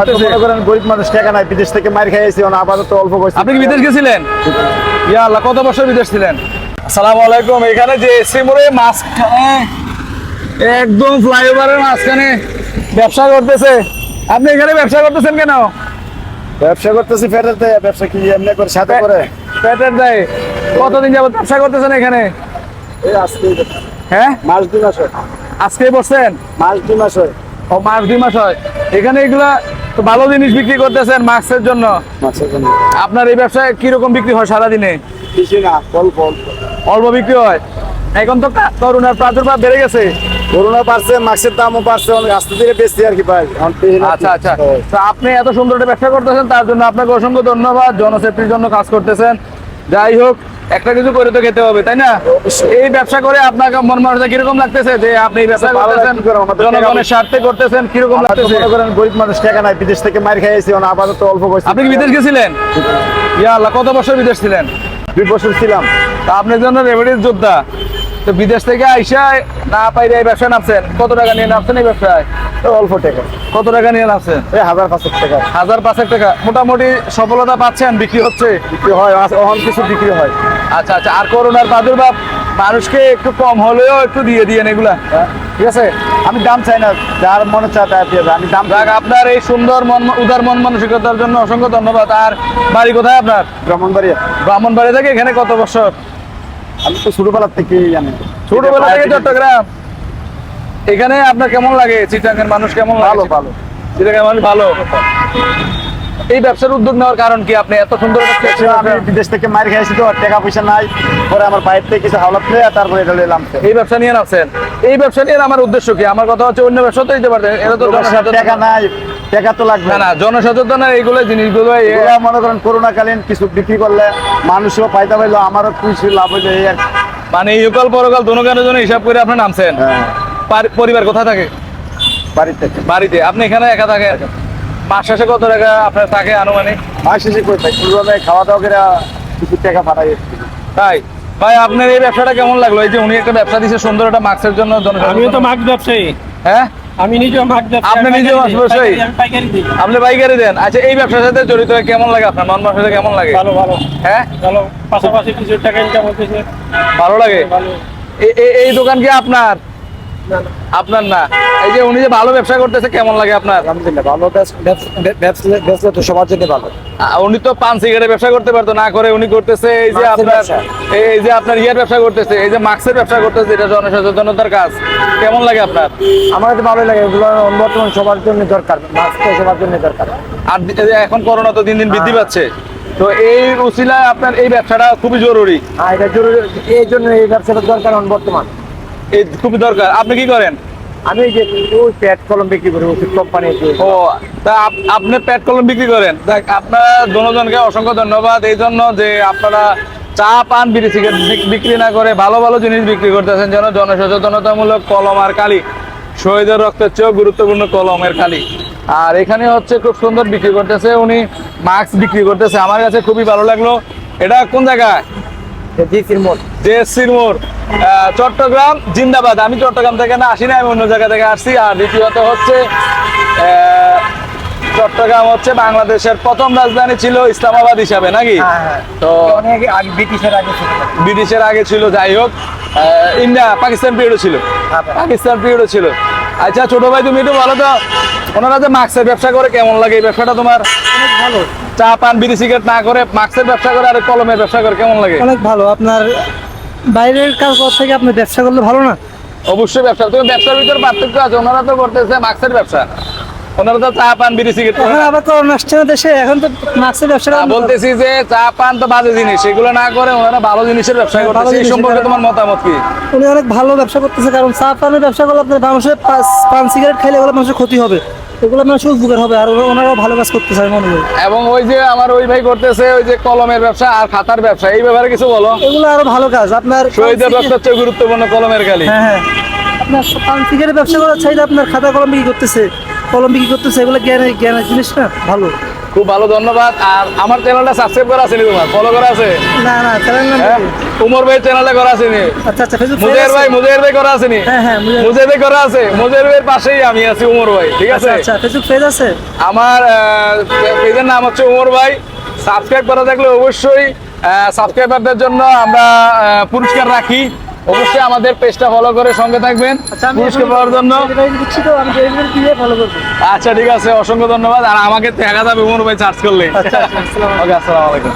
হয়তো মনে করেন গরিব মানুষ টাকা নাই বিদেশ থেকে মার খাইয়েছি আপাতত অল্প পয়সা আপনি কি বিদেশ গেছিলেন? ইয়া আল্লাহ কত বছর বিদেশ ছিলেন? আসসালামু আলাইকুম এখানে যে সিমুরে মাঝখানে একদম ফ্লাইওভারের মাঝখানে ব্যবসা করতেছে। আপনি এখানে ব্যবসা করতেছেন কেন? ব্যবসা করতেছি ফেটাতে ব্যবসা কি এমনি করে সাথে করে? পেটের দেয়। কতদিন যাবত ব্যবসা করতেছেন এখানে? এই আজকে হ্যাঁ? মাস দুই মাস আজকে বসছেন? মাস দুই মাস হয়। ও মাস দুই মাস হয়। এখানে এগুলা তো ভালো জিনিস বিক্রি করতেছেন মাস্কের জন্য। জন্য। আপনার এই ব্যবসায় কীরকম বিক্রি হয় সারাদিনে? কিছু না অল্প অল্প। অল্প বিক্রি হয়। এখন তো করোনার প্রাদুর্ভাব বেড়ে গেছে। করোনা পারছে মাছের দামও পারছে অনেক আস্তে ধীরে বেশি আর কি না আচ্ছা আচ্ছা। তো আপনি এত সুন্দর একটা ব্যবসা করতেছেন তার জন্য আপনাকে অসংখ্য ধন্যবাদ। জনসেফটির জন্য কাজ করতেছেন। যাই হোক একটা কিছু করে তো খেতে হবে তাই না? এই ব্যবসা করে আপনাকে মন মানুষ কীরকম লাগতেছে যে আপনি এই ব্যবসা করতেছেন জনগণের স্বার্থে করতেছেন কীরকম লাগতেছে? করেন গরিব মানুষ টাকা নাই বিদেশ থেকে মার খাইয়েছি আপাতত অল্প পয়সা আপনি কি বিদেশ গেছিলেন? ইয়া আল্লাহ কত বছর বিদেশ ছিলেন? দুই বছর ছিলাম। তা আপনার জন্য রেমিডিস যোদ্ধা। তো বিদেশ থেকে আইসা না পাইলে এই ব্যবসায় নামছেন। কত টাকা নিয়ে নামছেন এই ব্যবসায়? অল্প টাকা। কত টাকা নিয়ে নামছেন? এই হাজার পাঁচশো টাকা। হাজার পাঁচেক টাকা। মোটামুটি সফলতা পাচ্ছেন বিক্রি হচ্ছে? বিক্রি হয় অহন কিছু বিক্রি হয়। আচ্ছা আচ্ছা আর করোনার প্রাদুর্ভাব মানুষকে একটু কম হলেও একটু দিয়ে দিয়েন এগুলা। ঠিক আছে? আমি দাম চাই না যার মনে চায় তার দিয়ে আমি দাম যাক আপনার এই সুন্দর মন উদার মন মানসিকতার জন্য অসংখ্য ধন্যবাদ। আর বাড়ি কোথায় আপনার? ব্রাহ্মণবাড়িয়া। ব্রাহ্মণবাড়ি থেকে এখানে কত বছর? আমি তো ছোটবেলার থেকেই জানি। ছোটবেলা থেকে চট্টগ্রাম। এখানে আপনার কেমন লাগে? চিটাঙ্গের মানুষ কেমন ভালো ভালো। চিটাঙ্গের মানুষ ভালো। এই ব্যবসার উদ্যোগ নেওয়ার কারণ কি? আপনি এত সুন্দর আমি বিদেশ থেকে মার খাইছি তো টাকা পয়সা নাই। পরে আমার বাইরে থেকে কিছু হাওলাত নিয়ে তারপরে এটা নিলাম এই ব্যবসা নিয়ে নামছেন এই ব্যবসা নিয়ে আমার উদ্দেশ্য কি? আমার কথা হচ্ছে অন্য ব্যবসা তো দিতে পারতেন এটা তো টাকা নাই টাকা তো লাগবে। না জনসচেতন এইগুলো জিনিসগুলো মনে করেন করোনাকালীন কিছু বিক্রি করলে মানুষও পাইলো আমারও কিছু লাভ হইল এই মানে ইউকাল পরকাল দোনোকানের জন্য হিসাব করে আপনি নামছেন। হ্যাঁ, পারি- পরিবার কোথায় থাকে? থেকে বাড়িতে। আপনি এখানে একা থাকেন? মাস শেষে কত টাকা আপনার থাকে আনুমানিক? মাস শেষে করে থাকি পুরোনো খাওয়া দাওয়া করে কিছু টাকা পাঠাই তাই? ভাই আপনার এই ব্যবসাটা কেমন লাগল? এই যে উনি একটা ব্যবসা দিচ্ছে সুন্দর একটা মাস্কের জন্য আমিও তো মাছ ব্যবসায়ী। হ্যাঁ? আমি নিজেও মাছ আপনি নিজেও পাইকারি মাছ ব্যবসায়ী? পাইকারি- পাইকারি দিই। আপনি বাইকারি দেন। আচ্ছা এই ব্যবসার সাথে জড়িত হয়ে কেমন লাগে আপনার? মানসিকতা কেমন লাগে? ভালো ভালো। হ্যাঁ? ভালো। পাশাপাশি কিছু টাকা ইনকাম হতেছে ভালো লাগে? এই দোকান কি আপনার? আপনার না? এই যে উনি যে ভালো ব্যবসা করতেছে কেমন লাগে আপনার? আলহামদুলিল্লাহ ভালো ব্যবসা তো সবার জন্য ভালো। উনি তো পান সিগারেটের ব্যবসা করতে পারতো না করে উনি করতেছে এই যে আপনার এই- যে আপনার ইয়ার ব্যবসা করতেছে এই যে মাস্কের ব্যবসা করতেছে এটা জনসচেতনতার কাজ। কেমন লাগে আপনার? আমার তো ভালোই লাগে এগুলো বর্তমান সবার জন্য দরকার মাছ তো সবার জন্য দরকার। আর এখন করোনা তো দিন দিন বৃদ্ধি পাচ্ছে তো এই উসিলায় আপনার এই ব্যবসাটা খুবই জরুরি। হ্যাঁ এটা জরুরি এই জন্য এই ব্যবসাটা দরকার বর্তমান। এই খুবই দরকার। আপনি কি করেন? আমি যে ওই প্যাট কলম বিক্রি করি ওষুধ কোম্পানি ও, তা আপনি প্যাট কলম বিক্রি করেন? দেখ, আপনারা দুজনকে অসংখ্য ধন্যবাদ। এই জন্য যে আপনারা চা, পান, বিড়ি, সিগারেট বিক্রি না করে ভালো ভালো জিনিস বিক্রি করতেছেন যেন জনসচেতনতামূলক কলম আর কালি। শহীদের রক্তের চেয়েও গুরুত্বপূর্ণ কলমের কালি। আর এখানে হচ্ছে খুব সুন্দর বিক্রি করতেছে। উনি মাস্ক বিক্রি করতেছে। আমার কাছে খুবই ভালো লাগল। এটা কোন জায়গায়? জিসির আহ, চট্টগ্রাম জিন্দাবাদ। আমি চট্টগ্রাম থেকে না আসি না আমি অন্য জায়গা থেকে আসছি। আর দ্বিতীয়ত হচ্ছে চট্টগ্রাম হচ্ছে বাংলাদেশের প্রথম রাজধানী ছিল ইসলামাবাদ হিসাবে নাকি? হ্যাঁ হ্যাঁ। তো অনেক আগে ব্রিটিশের আগে ছিল। ব্রিটিশের আগে ছিল যাই হোক। ইন্ডিয়া পাকিস্তান পিরিয়ডও ছিল। হ্যাঁ। পাকিস্তান পিরিয়ডও ছিল। আচ্ছা ছোট ভাই তুমি একটু বলো তো ওনারা যে মাস্কের ব্যবসা করে কেমন লাগে এই ব্যবসাটা তোমার? অনেক ভালো। চা পান বিড়ি সিগারেট না করে মাস্কের ব্যবসা করে আর কলমের ব্যবসা করে কেমন লাগে? অনেক ভালো। আপনার বাইরের কাজ থেকে আপনি ব্যবসা করলে ভালো না? অবশ্যই ব্যবসা তুমি ব্যবসার ভিতরে পার্থক্য আছে ওনারা তো করতেছে মাস্কের ব্যবসা। ওনারা তো চা পান বিড়ি সিগারেট আবার দেশে এখন তো মাস্কের ব্যবসাটা তা বলতেছি যে চা পান তো বাজে জিনিস এগুলো না করে ওনারা ভালো জিনিসের ব্যবসা করতেছে। এই সম্পর্কে তোমার মতামত কি? উনি অনেক ভালো ব্যবসা করতেছে কারণ চা পানের ব্যবসা করলে আপনার মানুষের পান সিগারেট খাইলে এগুলো মানুষের ক্ষতি হবে। এগুলো মানুষের উপকার হবে আর ওনারাও ভালো কাজ করতেছে চায় মনে হয় এবং ওই যে আমার ওই ভাই করতেছে ওই যে কলমের ব্যবসা আর খাতার ব্যবসা এই ব্যাপারে কিছু বলো? এগুলো আরও ভালো কাজ। আপনার পান শহীদের ব্যবসার চেয়ে গুরুত্বপূর্ণ কলমের কালি হ্যাঁ হ্যাঁ। আপনার পান ব্যবসা করার চাইলে আপনার খাতা কলম বিক্রি করতেছে। কলম বিক্রি করতেছে এগুলো জ্ঞানের জ্ঞানের জিনিস না ভালো। খুব ভালো ধন্যবাদ। আর আমার চ্যানেলটা সাবস্ক্রাইব করা আছে তোমার? ফলো করা আছে? না না চ্যানেল? উমর ভাই চ্যানেলটা করা আছে নি আচ্ছা আচ্ছা ফেসবুক মুজাহির ভাই মুজাহির ভাই করা আছে নি হ্যাঁ, হ্যাঁ, মুজাহির। ভাই করা আছে? মুজাহির ভাইয়ের পাশেই আমি আছি উমর ভাই ঠিক আছে? আচ্ছা আচ্ছা ফেসবুক পেজ আছে? আমার পেজের নাম হচ্ছে উমর ভাই। সাবস্ক্রাইব করা থাকলে অবশ্যই সাবস্ক্রাইবারদের জন্য আমরা পুরস্কার রাখি। অবশ্যই আমাদের পেজটা ফলো করে সঙ্গে থাকবেন আচ্ছা পুরস্কার পাওয়ার জন্য। আচ্ছা ঠিক আছে অসংখ্য ধন্যবাদ। আর আমাকে দেখা যাবে উমর ভাই চার্জ করলে ওকে আসসালামু আলাইকুম।